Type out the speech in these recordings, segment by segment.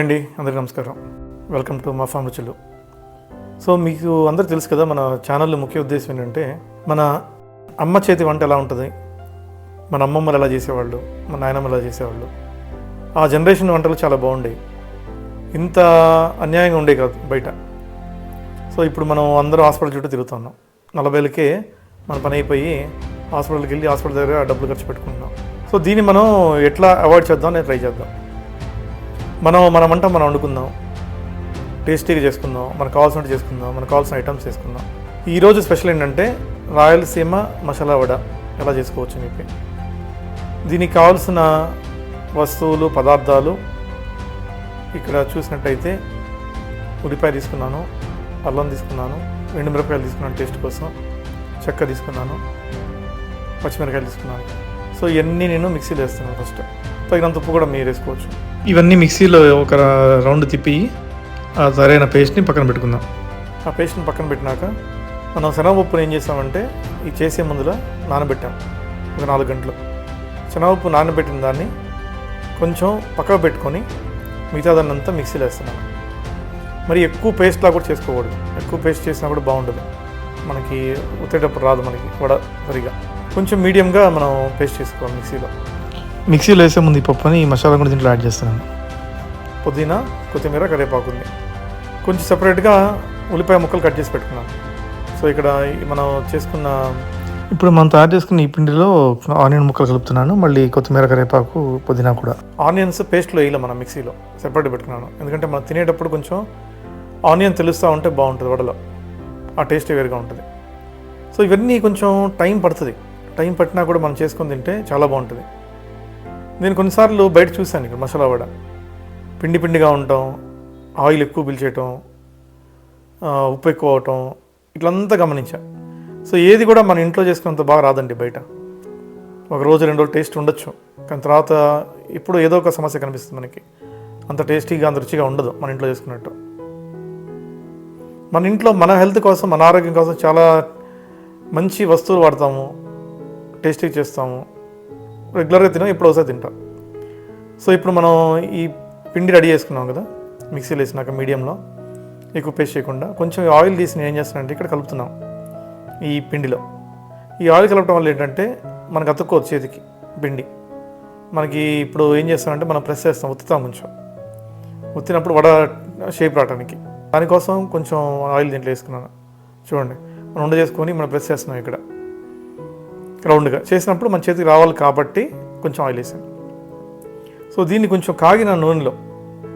అండి అందరికీ నమస్కారం. వెల్కమ్ టు మా ఫామ్ రుచులు. సో మీకు అందరు తెలుసు కదా మన ఛానల్ ముఖ్య ఉద్దేశం ఏంటంటే మన అమ్మ చేతి వంట ఎలా ఉంటుంది? మన అమ్మమ్మలు ఎలా చేసేవాళ్ళు? మన నాయనమ్మలు ఎలా చేసేవాళ్ళు? ఆ జనరేషన్ వంటలు చాలా బాగుండేవి. ఇంత అన్యాయంగా ఉండే కాదు బయట. సో ఇప్పుడు మనం అందరూ హాస్పిటల్ చుట్టూ తిరుగుతున్నాం నలభైలకే మన పని అయిపోయి హాస్పిటల్కి వెళ్ళి హాస్పిటల్ దగ్గర డబ్బులు ఖర్చు పెట్టుకుంటున్నాం. సో దీన్ని మనం ఎట్లా అవాయిడ్ చేద్దాం నేను ట్రై చేద్దాం. మనం మన వంట మనం వండుకుందాం. టేస్టీగా చేసుకుందాం మనకు కావాల్సినట్టు చేసుకుందాం మనకు కావాల్సిన ఐటమ్స్ చేసుకుందాం. ఈరోజు స్పెషల్ ఏంటంటే రాయలసీమ మసాలా వడ ఎలా చేసుకోవచ్చు అని చెప్పి. దీనికి కావాల్సిన వస్తువులు పదార్థాలు ఇక్కడ చూసినట్టయితే ఉల్లిపాయ తీసుకున్నాను అల్లం తీసుకున్నాను ఎండు మిరపకాయలు తీసుకున్నాను టేస్ట్ కోసం చెక్క తీసుకున్నాను పచ్చిమిరకాయలు తీసుకున్నాను. సో ఇవన్నీ నేను మిక్సీలో వేస్తున్నాను ఫస్ట్. తగినంత ఉప్పు కూడా మీరు వేసుకోవచ్చు ఇవన్నీ మిక్సీలో ఒక రౌండ్ తిప్పి ఆ సరైన పేస్ట్ని పక్కన పెట్టుకుందాం. ఆ పేస్ట్ని పక్కన పెట్టినాక మనం శనగపప్పును ఏం చేసామంటే ఈ చేసే ముందులో నానబెట్టాం. ఒక నాలుగు గంటలు. శనగపప్పు నానబెట్టిన దాన్ని కొంచెం పక్కకు పెట్టుకొని మిగతా దాన్ని అంతా మిక్సీలో వేస్తున్నాం. మరి ఎక్కువ పేస్ట్లా కూడా చేసుకోకూడదు. ఎక్కువ పేస్ట్ చేసినా కూడా బాగుండదు. మనకి ఉత్తేటప్పుడు రాదు మనకి వడ సరిగా. కొంచెం మీడియంగా మనం పేస్ట్ చేసుకోవాలి మిక్సీలో. మిక్సీలో వేసే ముందు ఈ పప్పుని ఈ మసాలా కూడా దీంట్లో యాడ్ చేస్తున్నాను. పుదీనా కొత్తిమీర కరివేపాకు ఉంది కొంచెం సపరేట్గా ఉల్లిపాయ ముక్కలు కట్ చేసి పెట్టుకున్నాను. సో ఇక్కడ మనం చేసుకున్న ఇప్పుడు మనం తయారు చేసుకున్న ఈ పిండిలో ఆనియన్ ముక్కలు కలుపుతున్నాను. మళ్ళీ కొత్తిమీర కరివేపాకు పుదీనా కూడా. ఆనియన్స్ పేస్ట్లో వేయలే మనం మిక్సీలో. సెపరేట్ పెట్టుకున్నాను. ఎందుకంటే మనం తినేటప్పుడు కొంచెం ఆనియన్ తెలుస్తూ ఉంటే బాగుంటుంది వడలో. ఆ టేస్ట్ వేరుగా ఉంటుంది. సో ఇవన్నీ కొంచెం టైం పడుతుంది. టైం పట్టినా కూడా మనం చేసుకొని తింటే చాలా బాగుంటుంది. నేను కొన్నిసార్లు బయట చూశాను ఇక్కడ మసాలా వడ. పిండి పిండిగా ఉండటం ఆయిల్ ఎక్కువ పిలిచేయటం ఉప్పు ఎక్కువ అవటం ఇట్లంతా గమనించా. సో ఏది కూడా మన ఇంట్లో చేసుకున్నంత బాగా రాదండి బయట. ఒక రోజు రెండు రోజులు టేస్ట్ ఉండొచ్చు. కానీ తర్వాత ఇప్పుడు ఏదో ఒక సమస్య కనిపిస్తుంది మనకి. అంత టేస్టీగా అంత రుచిగా ఉండదు మన ఇంట్లో చేసుకున్నట్టు. మన ఇంట్లో మన హెల్త్ కోసం మన ఆరోగ్యం కోసం చాలా మంచి వస్తువులు వాడతాము. టేస్టీగా చేస్తాము. రెగ్యులర్గా తినాం ఇప్పుడు ఒకసారి తింటాం. సో ఇప్పుడు మనం ఈ పిండి రెడీ చేసుకున్నాం కదా మిక్సీలో వేసినాక మీడియంలో ఎక్కువ పేస్ట్ చేయకుండా కొంచెం ఆయిల్ తీసి నేను ఏం చేస్తానంటే ఇక్కడ కలుపుతున్నాం ఈ పిండిలో. ఈ ఆయిల్ కలపడం వల్ల ఏంటంటే మనకు అతుక్కోవచ్చు చేతికి పిండి. మనకి ఇప్పుడు ఏం చేస్తామంటే మనం ప్రెస్ చేస్తాం ఉత్తుతాం కొంచెం. ఉత్తినప్పుడు వడ షేప్ రావడానికి దానికోసం కొంచెం ఆయిల్ దీంట్లో వేసుకున్నాను. చూడండి మనం ఉండ చేసుకొని మనం ప్రెస్ చేస్తున్నాం ఇక్కడ. రౌండ్గా చేసినప్పుడు మన చేతికి రావాలి కాబట్టి కొంచెం ఆయిల్ వేసాను సో దీన్ని కొంచెం కాగిన నూనెలో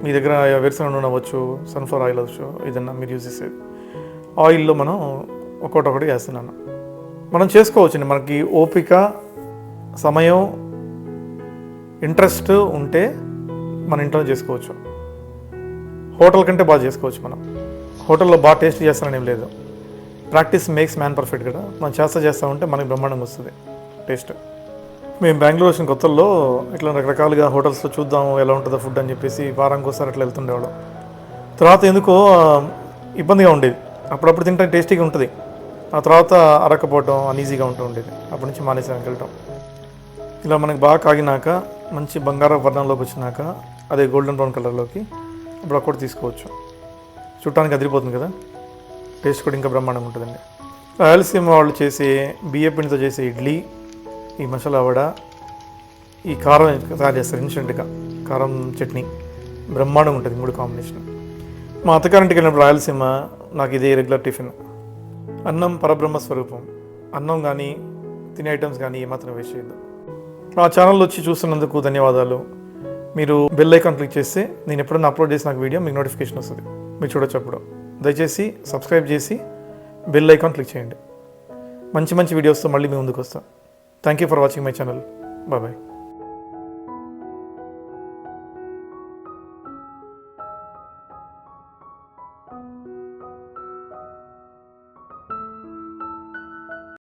మీ దగ్గర వెరిసిన నూనె అవ్వచ్చు సన్ఫ్లవర్ ఆయిల్ అవ్వచ్చు ఏదన్నా మీరు యూజ్ చేసేది. ఆయిల్లో మనం ఒక్కొక్కటి ఒకటి వేస్తున్నాను. మనం చేసుకోవచ్చండి. మనకి ఓపిక సమయం ఇంట్రెస్ట్ ఉంటే మన ఇంట్లో చేసుకోవచ్చు. హోటల్ కంటే బాగా చేసుకోవచ్చు మనం. హోటల్లో బాగా టేస్ట్ చేస్తానని ఏం లేదు. ప్రాక్టీస్ మేక్స్ మ్యాన్ పర్ఫెక్ట్ కదా. మనం చేస్తా చేస్తా ఉంటే మనకి బ్రహ్మాండంగా వస్తుంది. టేస్ట్ మేము బెంగళూరు వచ్చిన కొత్తల్లో ఇట్లా రకరకాలుగా హోటల్స్లో చూద్దాం ఎలా ఉంటుందో ఫుడ్ అని చెప్పేసి వారానికి ఒకసారి అట్లా వెళ్తుండేవాళ్ళం. తర్వాత ఎందుకో ఇబ్బందిగా ఉండేది. అప్పుడప్పుడు తింటే టేస్టీగా ఉంటుంది. ఆ తర్వాత అరకపోవటం అనీజీగా ఉంటూ ఉండేది. అప్పటి నుంచి మానేసాను వెళ్ళటం. ఇలా మనకి బాగా కాగినాక మంచి బంగారం వర్ణంలోకి వచ్చినాక అదే గోల్డెన్ బ్రౌన్ కలర్లోకి అప్పుడు అక్కడ తీసుకోవచ్చు. చుట్టానికి అదిరిపోతుంది కదా. టేస్ట్ కూడా ఇంకా బ్రహ్మాండంగా ఉంటుందండి. రాయలసీమ వాళ్ళు చేసే బియ్య పిండితో చేసే ఇడ్లీ ఈ మసాలా వడ ఈ కారం తయారు చేస్తారు ఇన్స్టెంట్గా. కారం చట్నీ బ్రహ్మాండంగా ఉంటుంది మూడు కాంబినేషన్. మా అత్తగారింటికి వెళ్ళినప్పుడు రాయలసీమ నాకు ఇదే రెగ్యులర్ టిఫిన్. అన్నం పరబ్రహ్మ స్వరూపం. అన్నం కానీ తినే ఐటమ్స్ కానీ ఏమాత్రం వేస్ట్ చేయద్దు. నా ఛానల్ వచ్చి చూస్తున్నందుకు ధన్యవాదాలు. మీరు బెల్ ఐకాన్ క్లిక్ చేస్తే నేను ఎప్పుడైనా అప్లోడ్ చేసిన నాకు వీడియో మీకు నోటిఫికేషన్ వస్తుంది. మీరు చూడొచ్చు అప్పుడు. దయచేసి సబ్స్క్రైబ్ చేసి బెల్ ఐకాన్ క్లిక్ చేయండి. మంచి మంచి వీడియోస్తో మళ్ళీ మీ ముందుకు వస్తాను thank you for watching my channel bye